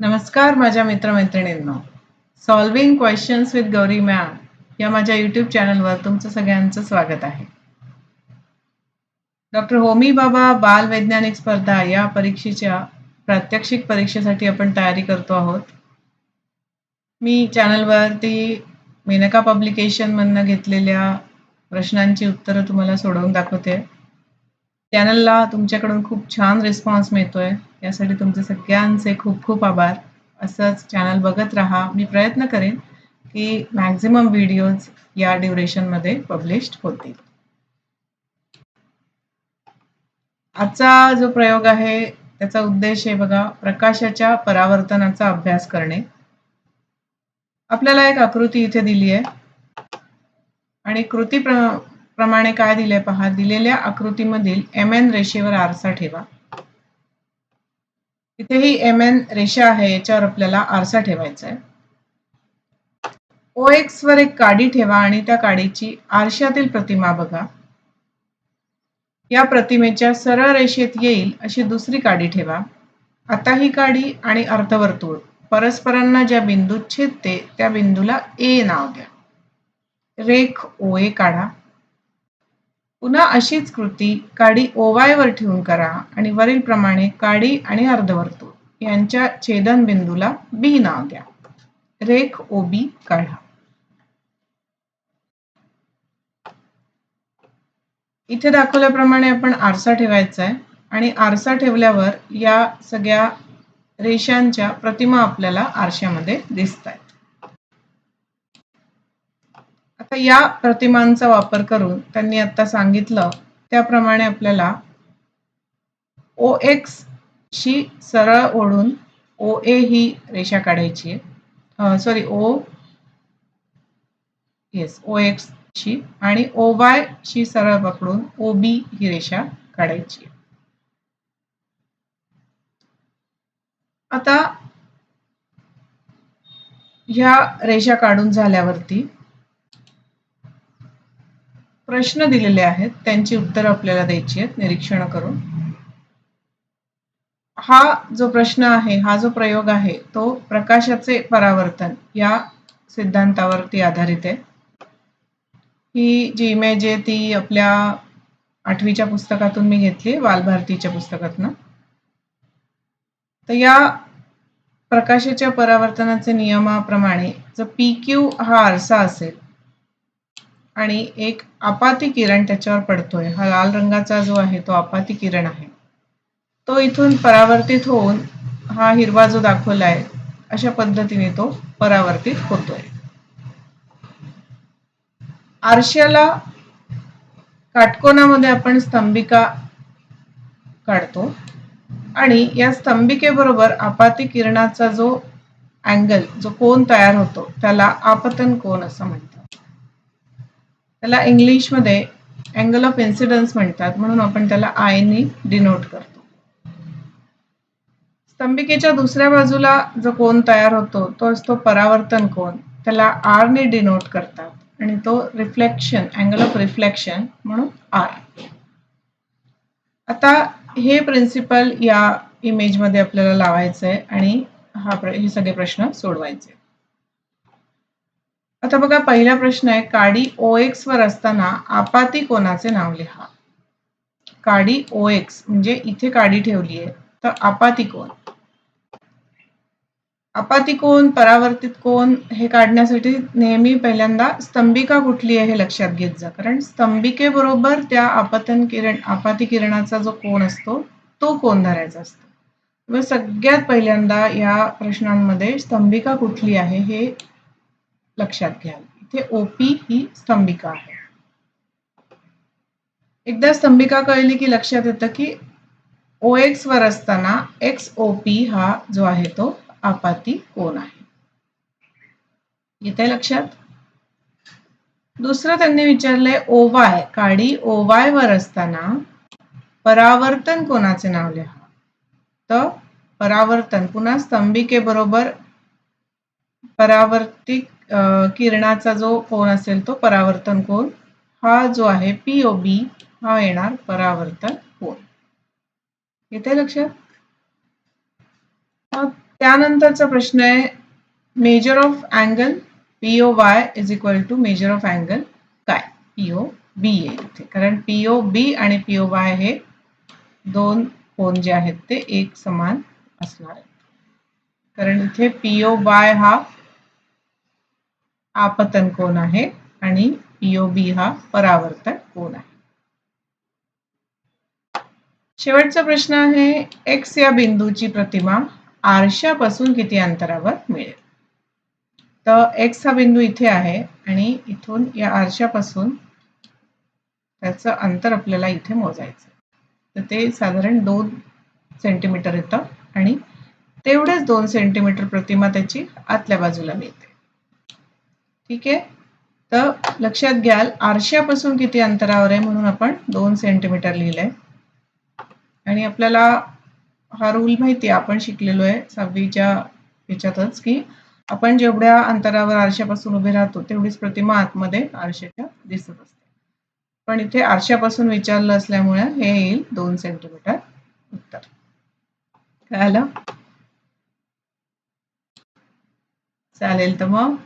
नमस्कार माझ्या मित्रमैत्रिणींनो. Solving questions with Gauri ma'am या माझ्या यूट्यूब चॅनलवर तुमचं सगळ्यांचं स्वागत आहे. डॉक्टर होमी बाबा बाल वैज्ञानिक स्पर्धा या परीक्षेच्या प्रात्यक्षिक परीक्षेसाठी आपण तयारी करतो आहोत. मी चॅनलवरती मेनका पब्लिकेशनमधनं घेतलेल्या प्रश्नांची उत्तरं तुम्हाला सोडवून दाखवते. चॅनलला तुमच्याकडून खूप छान रिस्पॉन्स मिळतोय. यासाठी तुमचे सगळ्यांचे खूप खूप आभार. असंच चॅनल बघत राहा. मी प्रयत्न करेन की मॅक्झिमम व्हिडिओज या ड्युरेशनमध्ये पब्लिश होतील. आजचा जो प्रयोग आहे त्याचा उद्देश आहे बघा प्रकाशाच्या परावर्तनाचा अभ्यास करणे. आपल्याला एक आकृती इथे दिली आहे आणि कृती प्र प्रमाणे काय दिलंय पहा? दिलेल्या आकृतीमधील एम एन रेषेवर आरसा ठेवा. इथे ही एम एन रेषा आहे याच्यावर आपल्याला आरसा ठेवायचा आहे ओ एक्स वर एक काडी ठेवा आणि त्या काडीची आरशातील प्रतिमा बघा. या प्रतिमेच्या सरळ रेषेत येईल अशी दुसरी काडी ठेवा. आता ही काडी आणि अर्धवर्तुळ. परस्परांना ज्या बिंदूत छेदते त्या बिंदूला ए नाव द्या. रेख ओ ए काढा. पुन्हा अशीच कृती काडी ओवाय वर ठेवून करा आणि वरील प्रमाणे काडी आणि अर्धवर्तुळ यांच्या छेदन बिंदूला बी नाव द्या. रेख ओबी काढा. इथे दाखवल्याप्रमाणे आपण आरसा ठेवायचा आहे आणि आरसा ठेवल्यावर या सगळ्या रेषांच्या प्रतिमा आपल्याला आरशामध्ये दिसत आहेत आता या प्रतिमांचा वापर करून त्यांनी आता सांगितलं त्याप्रमाणे आपल्याला ओ एक्स शी सरळ ओढून ओ ए ही रेषा काढायची आहे. Sorry O yes O X शी आणि ओ वाय शी सरळ पकडून ओ बी ही रेषा काढायची आता ह्या रेषा काढून झाल्यावरती प्रश्न दिलेले आहेत त्यांची उत्तर आपल्याला द्यायची आहेत निरीक्षण करून. हा जो प्रश्न आहे हा जो प्रयोग आहे तो प्रकाशाचे परावर्तन या सिद्धांतावरती आधारित आहे. ही जी इमेज आहे ती आपल्या आठवीच्या पुस्तकातून मी घेतली बालभारतीच्या पुस्तकातनं. तर या प्रकाशाच्या परावर्तनाचे नियमाप्रमाणे जर पी क्यू हा आरसा असेल आणि एक आपाती किरण त्याच्यावर पडतोय. हा लाल रंगाचा जो आहे तो आपाती किरण आहे. तो इथून परावर्तित होऊन हा हिरवा जो दाखवला आहे अशा पद्धतीने तो परावर्तित होतोय. आरशाला काटकोनामध्ये आपण स्तंभिका काढतो आणि या स्तंभिकेबरोबर आपाती किरणाचा जो अँगल जो कोन तयार होतो त्याला आपतन कोन असं म्हणतात. त्याला इंग्लिशमध्ये अँगल ऑफ इन्सिडन्स म्हणतात. म्हणून आपण त्याला आयनी डिनोट करतो. स्तंभिकेच्या दुसऱ्या बाजूला जो कोण तयार होतो तो असतो परावर्तन कोण त्याला आर ने डिनोट करतात. आणि तो रिफ्लेक्शन अँगल ऑफ रिफ्लेक्शन म्हणून आर आता हे प्रिन्सिपल या इमेजमध्ये आपल्याला लावायचं आहे आणि हा हे सगळे प्रश्न सोडवायचे आता बघा पहिला प्रश्न आहे काडी ओ एक्स वर असताना आपाती कोणाचे नाव लिहा. काडी ओ एक्स म्हणजे इथे काडी ठेवली आहे तर आपाती कोण आपाती कोण परावर्तित कोण हे काढण्यासाठी नेहमी पहिल्यांदा स्तंभिका कुठली आहे हे लक्षात घेत जा. कारण स्तंभिकेबरोबर त्या आपतन किरण आपाती किरणाचा जो कोण असतो तो कोण धरायचा असतो. व सगळ्यात पहिल्यांदा या प्रश्नांमध्ये स्तंभिका कुठली आहे हे लक्षात घ्याल इथे ओपी ही स्तंभिका आहे. एकदा स्तंभिका कळली की लक्षात येतं की ओ एक्स वर असताना एक्स ओ पी हा जो आहे तो आपाती कोण आहे. येते लक्षात? दुसरं त्यांनी विचारलंय ओवाय काडी ओवाय वर असताना परावर्तन कोणाचे नाव लिहा? तर परावर्तन पुन्हा स्तंभिके बरोबर किरणाचा जो कोण असेल तो परावर्तन कोण हा जो आहे पी ओ बी हा येणार परावर्तन कोण येते लक्षात? त्यानंतरचा प्रश्न आहे measure of angle PO Y is equal to measure of angle काय? पीओ बी आहे इथे. कारण पीओ बी आणि पीओ वाय हे दोन कोण जे आहेत ते एक समान असणार आहेत. कारण इथे पीओ वाय हा आपतन कोण आहे आणि पीओबी हा परावर्तन कोण आहे? शेवटचा प्रश्न आहे एक्स या बिंदूची प्रतिमा आरशापासून किती अंतरावर मिळेल? तर एक्स हा बिंदू इथे आहे आणि इथून या आरशापासून त्याचं अंतर आपल्याला इथे मोजायचं तर ते साधारण दोन सेंटीमीटर येतं आणि तेवढेच दोन सेंटीमीटर प्रतिमा त्याची आतल्या बाजूला मिळते. ठीक आहे? तर लक्षात घ्याल आरशापासून किती अंतरावर आहे म्हणून आपण दोन सेंटीमीटर लिहिलंय. आणि आपल्याला हा रूल माहिती आहे आपण शिकलेलो आहे सहावीच्या याच्यातच की आपण जेवढ्या अंतरावर आरशापासून उभे राहतो तेवढीच प्रतिमा आतमध्ये आरशाच्या दिसत असते. पण इथे आरशापासून विचारलं असल्यामुळे हे येईल दोन सेंटीमीटर उत्तर. कळालं? चालेल तर मग.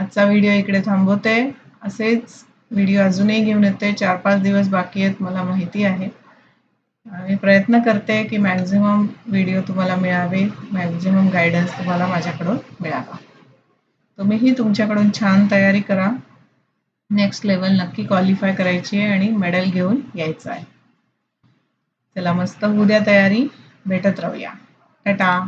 आजचा व्हिडिओ इकडे थांबवते. असेच व्हिडिओ अजूनही घेऊन येते. चार पाच दिवस बाकी आहेत मला माहिती आहे. मी प्रयत्न करते की मॅक्झिमम व्हिडिओ तुम्हाला मिळावे. मॅक्झिमम गायडन्स तुम्हाला माझ्याकडून मिळावा. तुम्हीही तुमच्याकडून छान तयारी करा. नेक्स्ट लेवल नक्की क्वालिफाय करायची आहे आणि मेडल घेऊन यायचं आहे. चला मस्त उद्या तयारी. भेटत राहूया. टाटा!